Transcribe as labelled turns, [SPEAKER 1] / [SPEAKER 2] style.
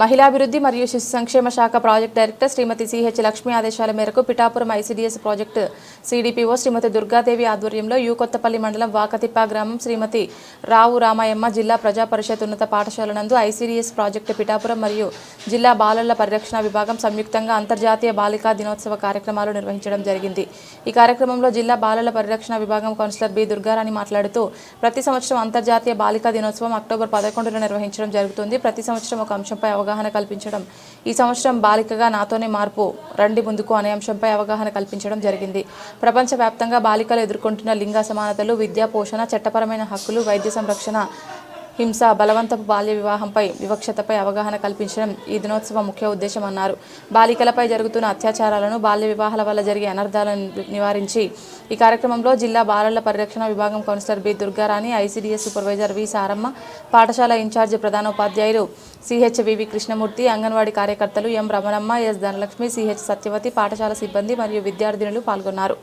[SPEAKER 1] మహిళాభివృద్ధి మరియు శిశు సంక్షేమ శాఖ project director Srimathi CH Lakshmi ఆదేశాల మేరకు Pithapuram ICDS project CDPO Srimathi Durgadevi ఆధ్వర్యంలో యు కొత్తపల్లి మండలం వాకతిప్ప గ్రామం శ్రీమతి రావు రామాయమ్మ జిల్లా ప్రజా పరిషత్ ఉన్నత పాఠశాల నందు ఐసీడీఎస్ ప్రాజెక్టు పిఠాపురం మరియు జిల్లా బాలల పరిరక్షణ విభాగం సంయుక్తంగా అంతర్జాతీయ బాలికా దినోత్సవ కార్యక్రమాలు నిర్వహించడం జరిగింది. ఈ కార్యక్రమంలో జిల్లా బాలల పరిరక్షణ విభాగం కౌన్సిలర్ బి దుర్గారాణి మాట్లాడుతూ ప్రతి సంవత్సరం అంతర్జాతీయ బాలికా దినోత్సవం అక్టోబర్ పదకొండున నిర్వహించడం జరుగుతుంది. ప్రతి సంవత్సరం ఒక అంశంపై అవగాహన కల్పించడం. ఈ సంవత్సరం బాలికగా నాతోనే మార్పు రండి ముందుకు అనే అంశంపై అవగాహన కల్పించడం జరిగింది. ప్రపంచవ్యాప్తంగా బాలికలు ఎదుర్కొంటున్న లింగ సమానతలు విద్యా పోషణ చట్టపరమైన హక్కులు వైద్య సంరక్షణ హింస బలవంతపు బాల్య వివాహంపై వివక్షతపై అవగాహన కల్పించడం ఈ దినోత్సవం ముఖ్య ఉద్దేశమన్నారు బాలికలపై జరుగుతున్న అత్యాచారాలను బాల్య వివాహాల వల్ల జరిగే అనర్థాలను నివారించి ఈ కార్యక్రమంలో జిల్లా బాలల పరిరక్షణ విభాగం counsellor B Durgarani ICDS supervisor V Saramma పాఠశాల ఇన్ఛార్జి ప్రధానోపాధ్యాయులు సిహెచ్ వివి కృష్ణమూర్తి అంగన్వాడీ కార్యకర్తలు M Ramanamma S Dhanalakshmi CH Satyavathi పాఠశాల సిబ్బంది మరియు విద్యార్థినులు పాల్గొన్నారు.